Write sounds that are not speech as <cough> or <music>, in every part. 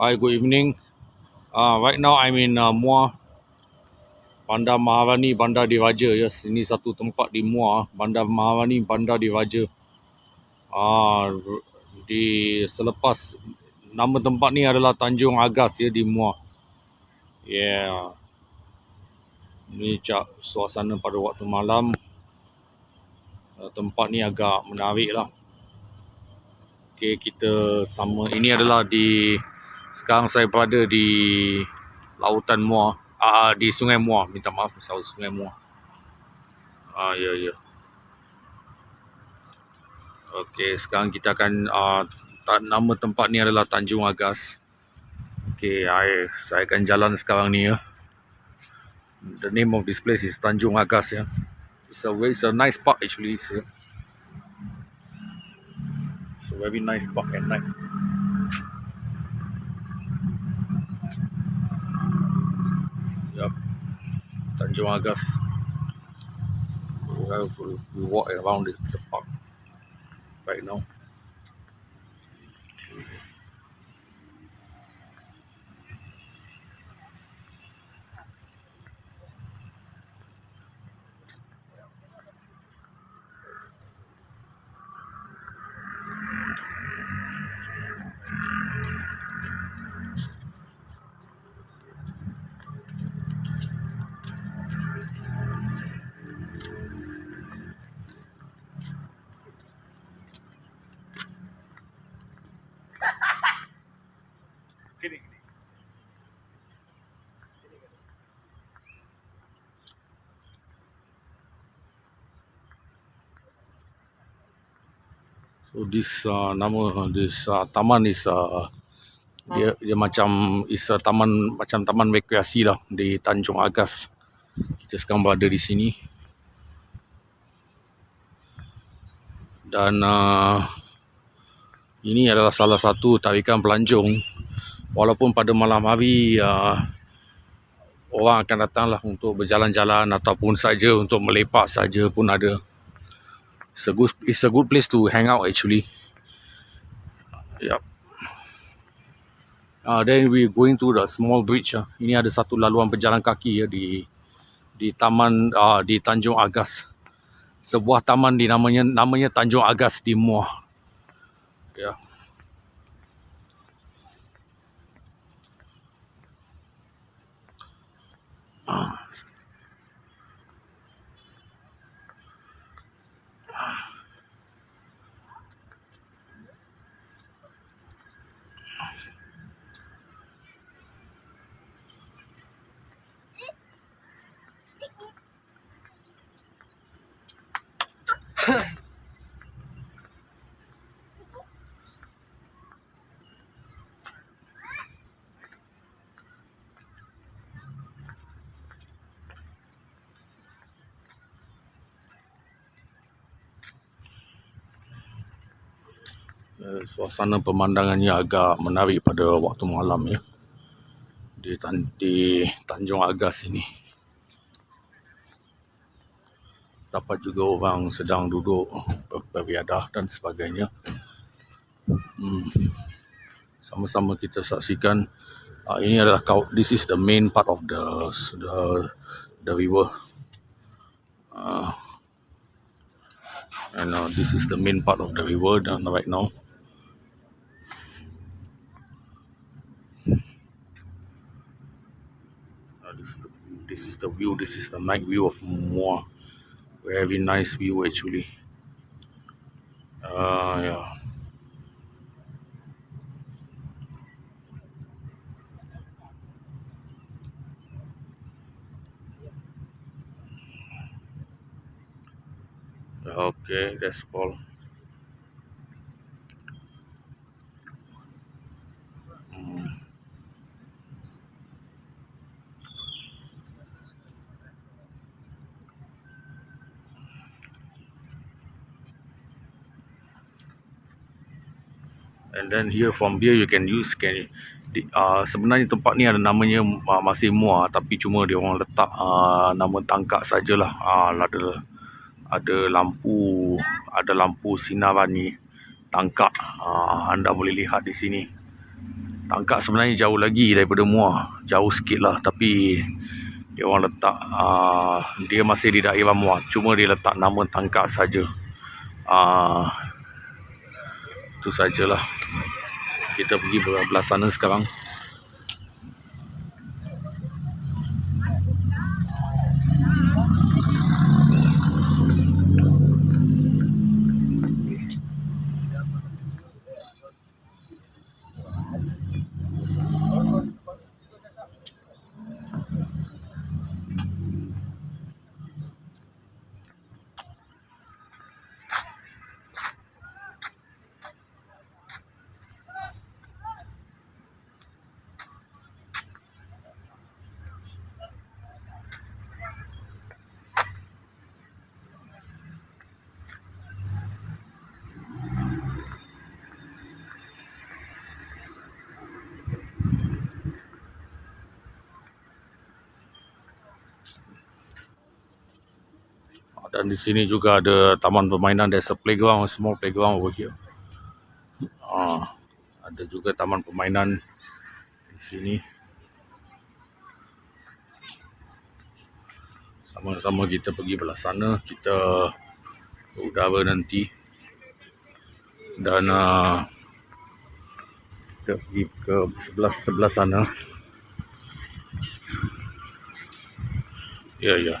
Hi, good evening. Uh, right now I'm in uh, Muar, Bandar Maharani, Bandar Diraja. Yes, ini satu tempat di Muar, Bandar Maharani, Bandar Diraja. Ah, uh, di selepas nama tempat ni adalah Tanjung Agas ya di Muar. Yeah. Ini cak suasana pada waktu malam. Uh, tempat ni agak menarik lah. Okay, kita sama. Ini adalah di sekarang saya berada di lautan Muar, ah uh, di Sungai Muar. Minta maaf saya Sungai Muar. Ah ya ya. Okey, sekarang kita akan uh, nama tempat ni adalah Tanjung Agas. Okey, saya akan jalan sekarang ni ya. The name of this place is Tanjung Agas ya. It's a it's a nice park actually. It's a very nice park at night. Tanjung Agas. We walk around the park right now. So this uh, nama this uh, taman is uh, dia dia macam is a taman macam taman rekreasi lah di Tanjung Agas. Kita sekarang berada di sini. Dan uh, ini adalah salah satu tarikan pelancong walaupun pada malam hari uh, orang akan datanglah untuk berjalan-jalan ataupun saja untuk melepak saja pun ada. It's a good it's a good place to hang out actually. Yep. Uh, then we going to the small bridge. Uh. Ini ada satu laluan pejalan kaki ya di di taman uh, di Tanjung Agas. Sebuah taman di namanya namanya Tanjung Agas di Muar. Ya. Yeah. Uh. Eh, suasana pemandangannya agak menarik pada waktu malam ya. Di, Tan di Tanjung Agas ini. Dapat juga orang sedang duduk beriadah dan sebagainya. Hmm. sama-sama kita saksikan uh, ini adalah this is the main part of the the, the river. Uh, and uh, this is the main part of the river dan right now this is the view this is the night view of Moa very nice view actually. Uh yeah. Okay that's all and then here from here you can use can uh, sebenarnya tempat ni ada namanya uh, masih muar tapi cuma dia orang letak uh, nama tangkak sajalah uh, ada ada lampu ada lampu sinaran ni tangkak uh, anda boleh lihat di sini Tangkak sebenarnya jauh lagi daripada Muar. Jauh sikit lah. Tapi dia orang letak, uh, dia masih di daerah Muar. Cuma dia letak nama Tangkak saja. Uh, itu sajalah. Kita pergi belah sana sekarang. Dan di sini juga ada taman permainan. There's a playground, a small playground over here. Ah, ada juga taman permainan di sini. Sama-sama kita pergi belah sana. Kita udara nanti. Dan uh, kita pergi ke sebelah sebelah sana. Ya, ya.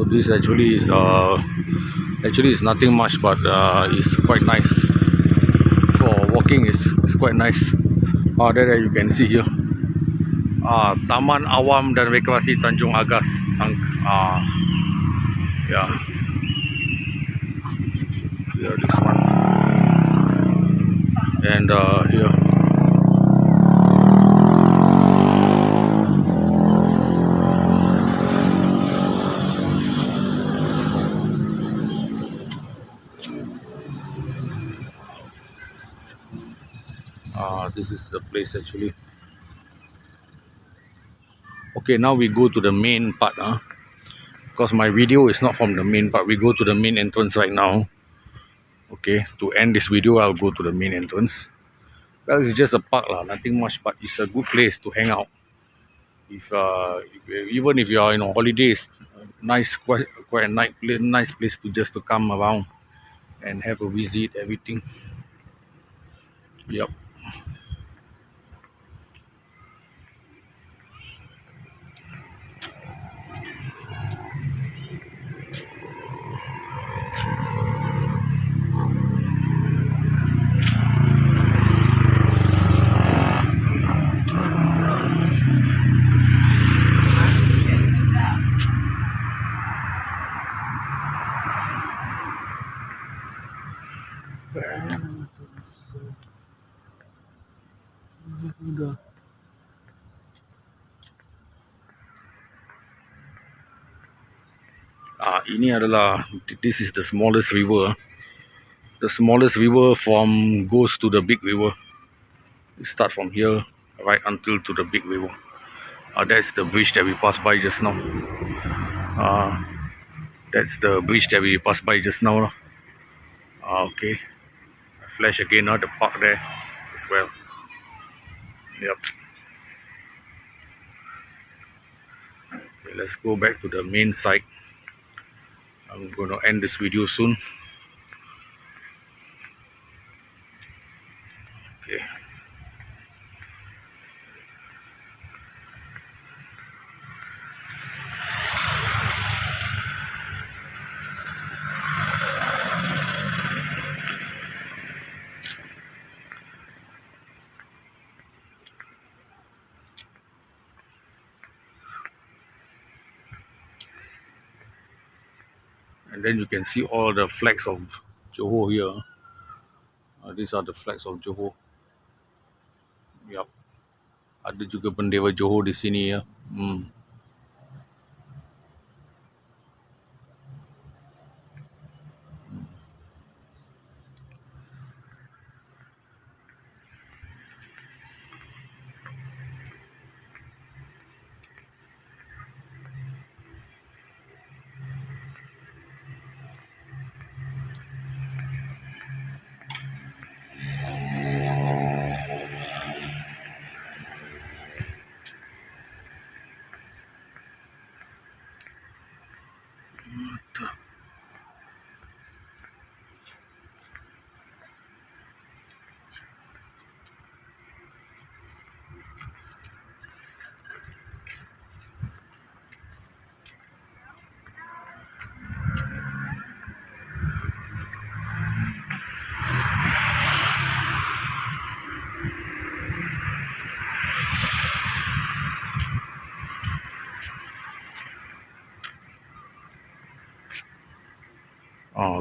So this actually is uh actually is nothing much but uh it's quite nice for walking is it's quite nice. Uh, there, there you can see here. Uh, Taman Awam dan Rekreasi Tanjung Agas. Tang, uh, yeah. Yeah, this one. And uh, here. Uh, this is the place actually. Okay, now we go to the main part. Huh? Because my video is not from the main part. We go to the main entrance right now. Okay, to end this video, I'll go to the main entrance. Well, it's just a park, lah. nothing much, but it's a good place to hang out. If, uh, if even if you are in holidays, nice, quite, quite a nice, nice place to just to come around and have a visit, everything. Yep. Ah, ini adalah this is the smallest river. The smallest river from goes to the big river. It start from here right until to the big river. Uh, that's the bridge that we passed by just now. Uh, that's the bridge that we passed by just now. Uh, okay. Flash again, uh, the park there as well. Yep. Okay, let's go back to the main site. I'm to end this video soon. Okay. And then you can see all the flags of Johor here. Uh, these are the flags of Johor. Yup. Ada juga bendera Johor di sini ya. Hmm.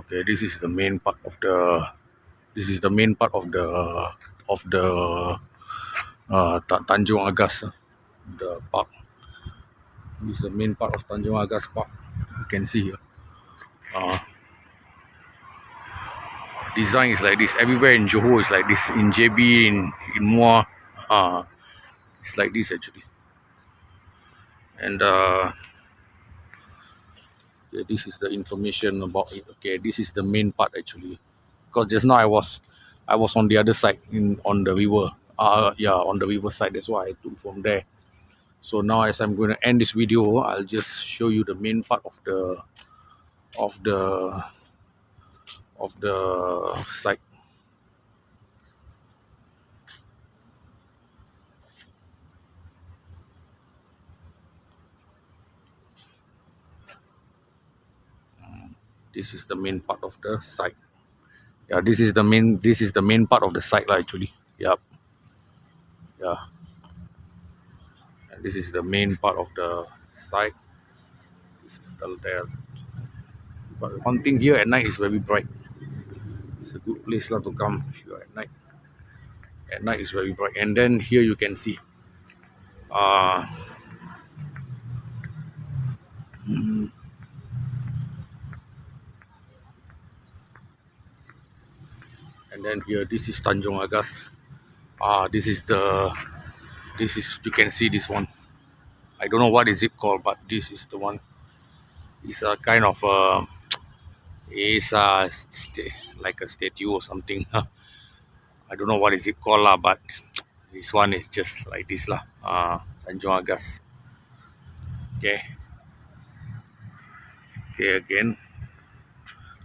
Okay. This is the main part of the. This is the main part of the of the uh, Tanjung Agas, uh, the park. This is the main part of Tanjung Agas Park. You can see here. Uh, design is like this. Everywhere in Johor is like this. In JB, in in Muar, uh, it's like this actually. And uh, this is the information about it. Okay, this is the main part actually. Because just now I was, I was on the other side in on the river. Uh, yeah, on the river side. That's why I took from there. So now, as I'm going to end this video, I'll just show you the main part of the of the of the site. This is the main part of the site. Yeah, this is the main. This is the main part of the site, lah. Actually, yep, yeah. And this is the main part of the site. This is still there. But one thing here at night is very bright. It's a good place lah to come if you are at night. At night is very bright, and then here you can see. Uh, and then here this is Tanjung Agas. Ah, this is the. This is you can see this one. I don't know what is it called, but this is the one. It's a kind of uh, <tsk> it's a like a statue or something. <laughs> I don't know what is it called lah, but <tsk> this one is just like this lah. Uh, Tanjung Agas. Okay. Okay again.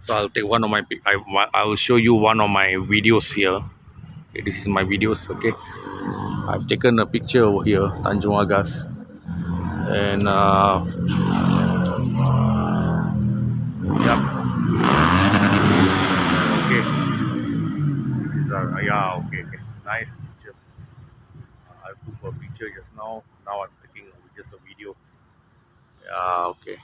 So I'll take one of my I I will show you one of my videos here. Okay, this is my videos. Okay. I've taken a picture over here, Tanjung Agas, and uh, yep. Okay. This is a yeah. Okay. Okay. Nice picture. Uh, I took a picture just now. Now I'm taking just a video. Yeah. Okay.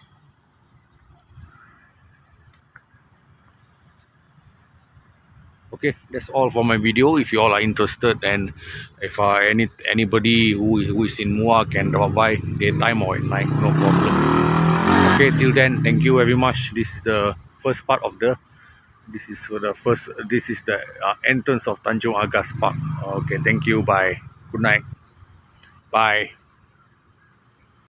Okay that's all for my video. If you all are interested and if uh, any anybody who, who is in Mua can drop by daytime or at night no problem. Okay till then thank you very much. This is the first part of the this is for the first this is the uh, entrance of Tanjung Agas Park. Okay thank you. Bye. Good night. Bye